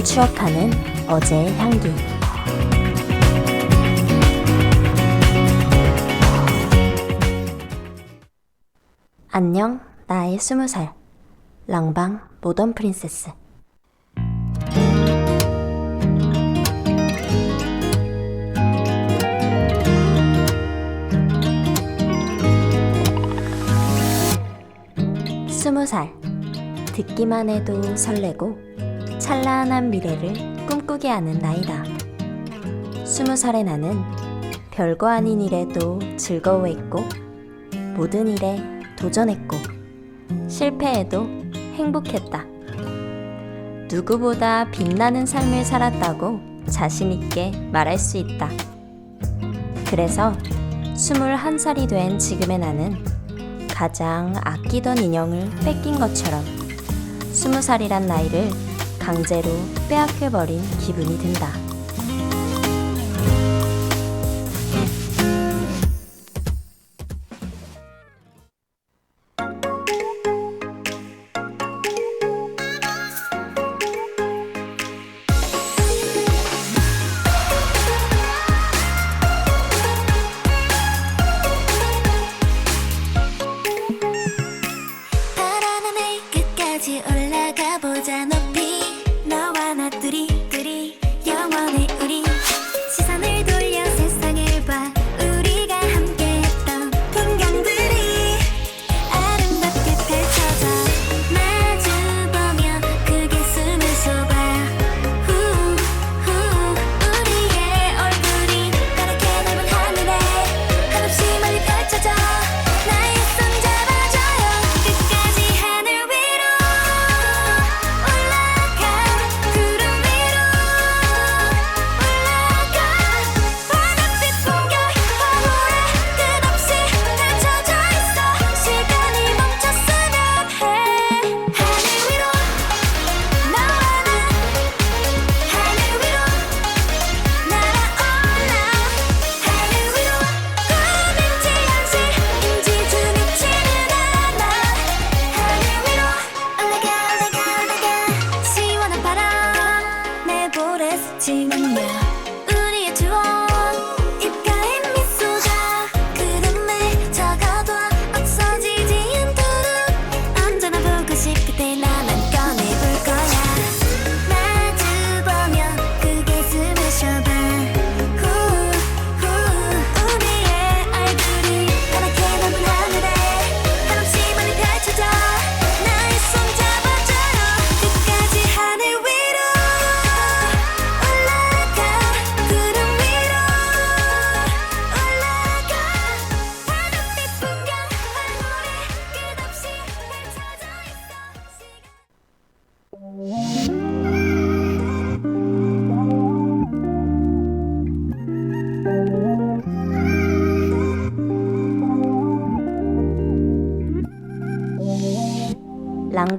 오늘을 추억하는 어제의 향기. 안녕, 나의 스무 살. 랑방 모던 프린세스. 스무 살. 듣기만 해도 설레고 찬란한 미래를 꿈꾸게 하는 나이다. 스무 살의 나는 별거 아닌 일에도 즐거워했고 모든 일에 도전했고 실패해도 행복했다. 누구보다 빛나는 삶을 살았다고 자신있게 말할 수 있다. 그래서 21살이 된 지금의 나는 가장 아끼던 인형을 뺏긴 것처럼 20살이란 나이를 강제로 빼앗겨버린 기분이 든다.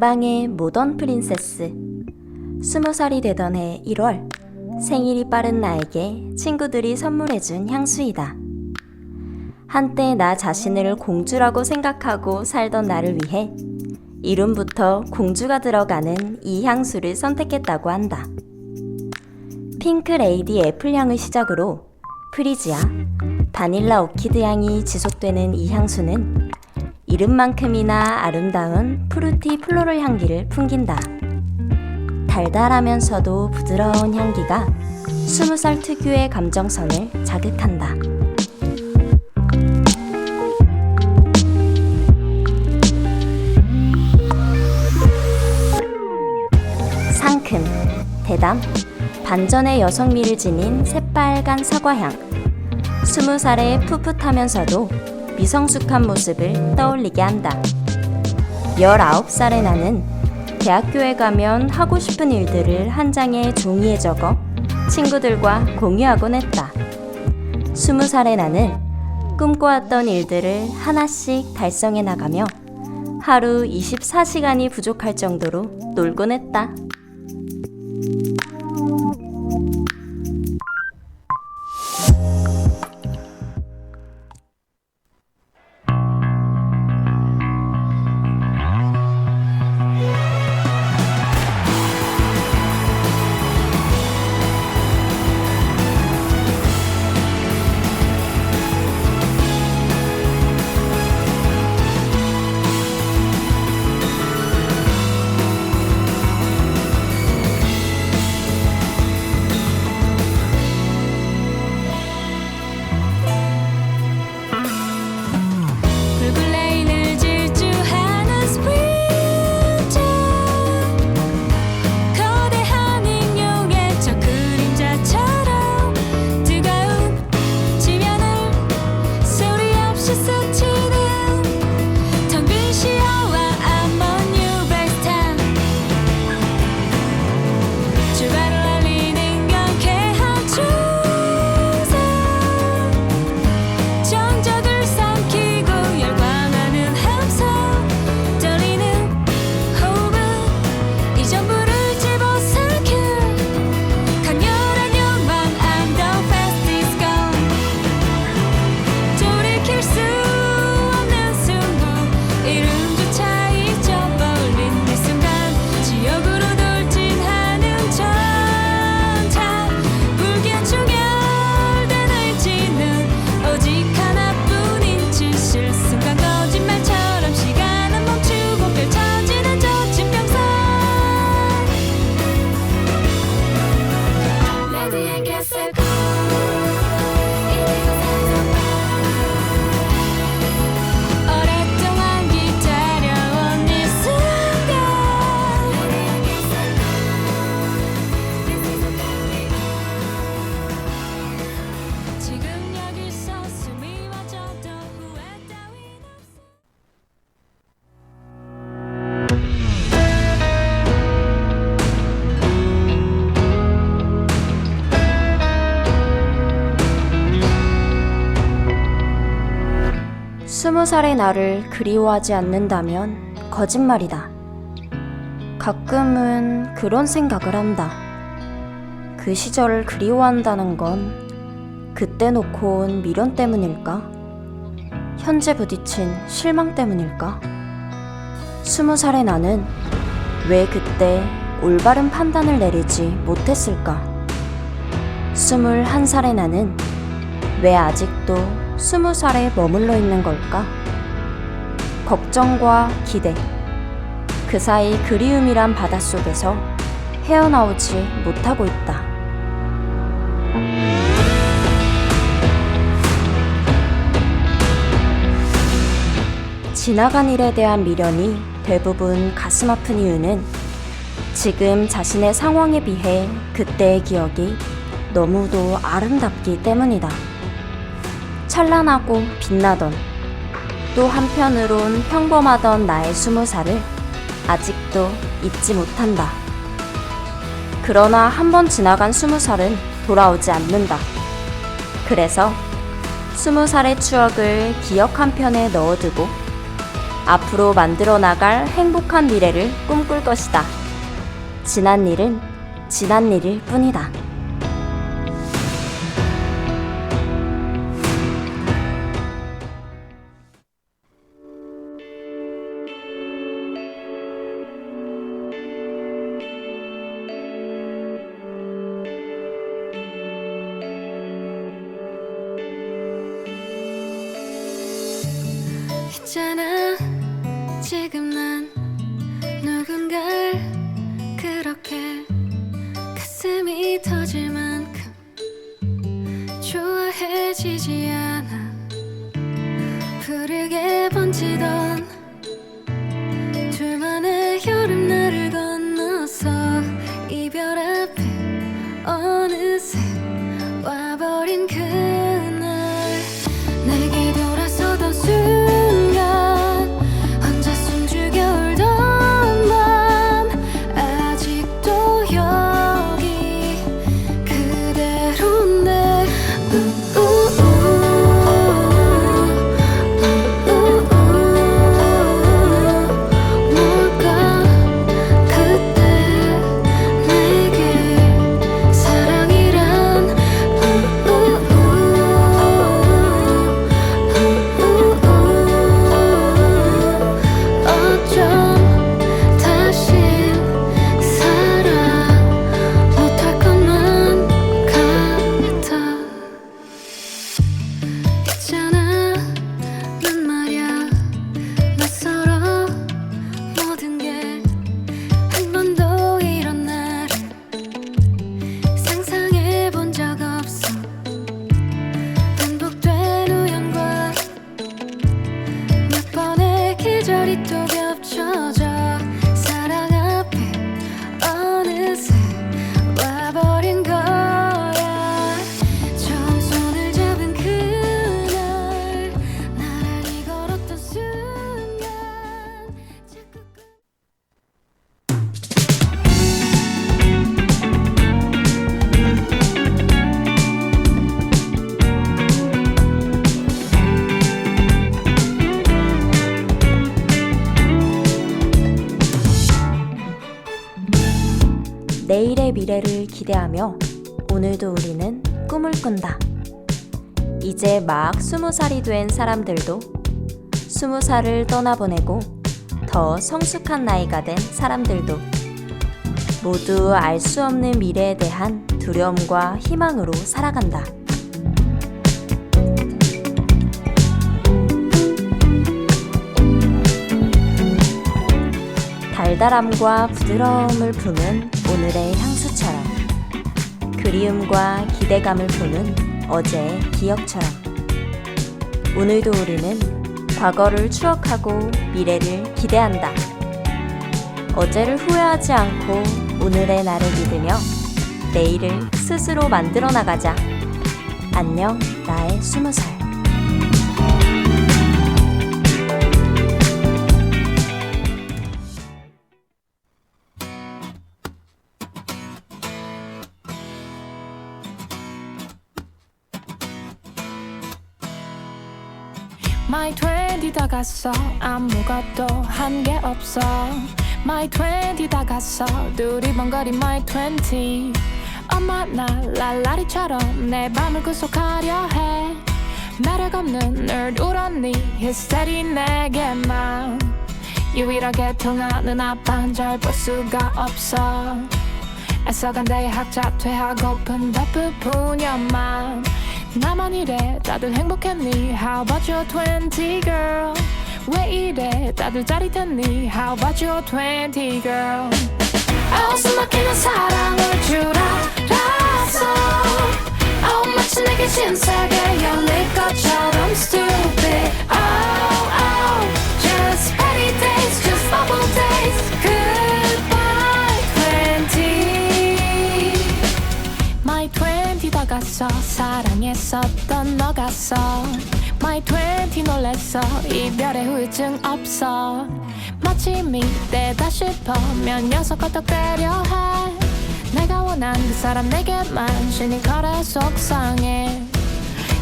랑방의 모던 프린세스. 스무 살이 되던 해 1월, 생일이 빠른 나에게 친구들이 선물해준 향수이다. 한때 나 자신을 공주라고 생각하고 살던 나를 위해 이름부터 공주가 들어가는 이 향수를 선택했다고 한다. 핑크 레이디 애플 향을 시작으로 프리지아, 바닐라 오키드 향이 지속되는 이 향수는 이름만큼이나 아름다운 프루티 플로럴 향기를 풍긴다. 달달하면서도 부드러운 향기가 스무 살 특유의 감정선을 자극한다. 상큼, 대담, 반전의 여성미를 지닌 새빨간 사과향. 스무 살의 풋풋하면서도 미성숙한 모습을 떠올리게 한다. 19살의 나는 대학교에 가면 하고 싶은 일들을 한 장의 종이에 적어 친구들과 공유하곤 했다. 20살의 나는 꿈꿔왔던 일들을 하나씩 달성해 나가며 하루 24시간이 부족할 정도로 놀곤 했다. 스무 살의 나를 그리워하지 않는다면 거짓말이다. 가끔은 그런 생각을 한다. 그 시절을 그리워한다는 건 그때 놓고 온 미련 때문일까? 현재 부딪힌 실망 때문일까? 스무 살의 나는 왜 그때 올바른 판단을 내리지 못했을까? 스물한 살의 나는 왜 아직도 스무 살에 머물러 있는 걸까? 걱정과 기대, 그 사이 그리움이란 바닷속에서 헤어나오지 못하고 있다. 지나간 일에 대한 미련이 대부분 가슴 아픈 이유는 지금 자신의 상황에 비해 그때의 기억이 너무도 아름답기 때문이다. 찬란하고 빛나던 또 한편으론 평범하던 나의 스무 살을 아직도 잊지 못한다. 그러나 한 번 지나간 스무 살은 돌아오지 않는다. 그래서 스무 살의 추억을 기억 한 편에 넣어두고 앞으로 만들어 나갈 행복한 미래를 꿈꿀 것이다. 지난 일은 지난 일일 뿐이다. 있잖아. 지금 미래를 기대하며 오늘도 우리는 꿈을 꾼다. 이제 막 스무 살이 된 사람들도 스무 살을 떠나보내고 더 성숙한 나이가 된 사람들도 모두 알 수 없는 미래에 대한 두려움과 희망으로 살아간다. 달달함과 부드러움을 품은 오늘의 향수처럼 그리움과 기대감을 품은 어제의 기억처럼 오늘도 우리는 과거를 추억하고 미래를 기대한다. 어제를 후회하지 않고 오늘의 나를 믿으며 내일을 스스로 만들어 나가자. 안녕, 나의 스무 살. My 20다 갔어. 아무것도 한 게 없어. My 20다 갔어. 두리번거리 My 20 엄마 나 랄라리처럼 내 밤을 구속하려 해. 매력 없는 늘 울었니? 히스테리 내게만 유일하게 통하는 아빠 한절볼 수가 없어 애써간 대학자 퇴하고픈 덕분뿐이야만 나만 이래 다들 행복했니 How about your 20 girl 왜 이래 다들 짜릿했니 How about your 20 girl 아우 숨막히는 사랑을 줄 알았어 아우 마치 내게 신세계 열릴 것처럼 stupid Oh oh just petty days just bubble days 사랑했었던 너 갔어 My 20 놀랬어. 이별의 후유증 없어. 마치 미때다 싶으면 녀석 껐덕대려 해. 내가 원한 그 사람 내게만 신이 거래 속상해.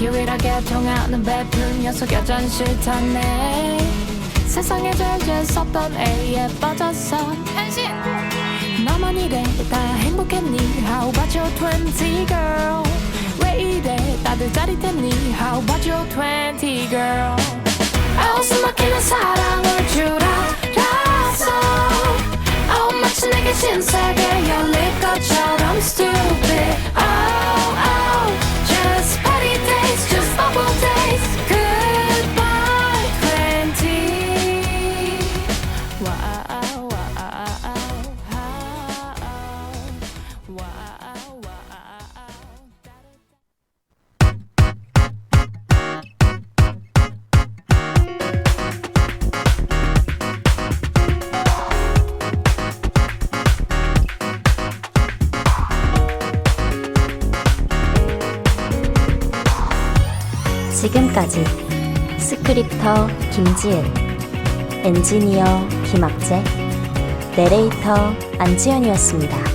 유일하게 통하는 베푼 녀석 여전 싫다네. 세상에 제일 재수없던 애에 빠졌어 변신. 나만 이래 다 행복했니? How about your 20 girl 왜 이래 다들 짜릿했니? How about your 20 girl? 아우 숨막히는 사랑을 줄 알았어 아우 마치 내게 신세계 열릴 것처럼 stupid. Oh oh 스크립터 김지은, 엔지니어 김학재, 내레이터 안지연이었습니다.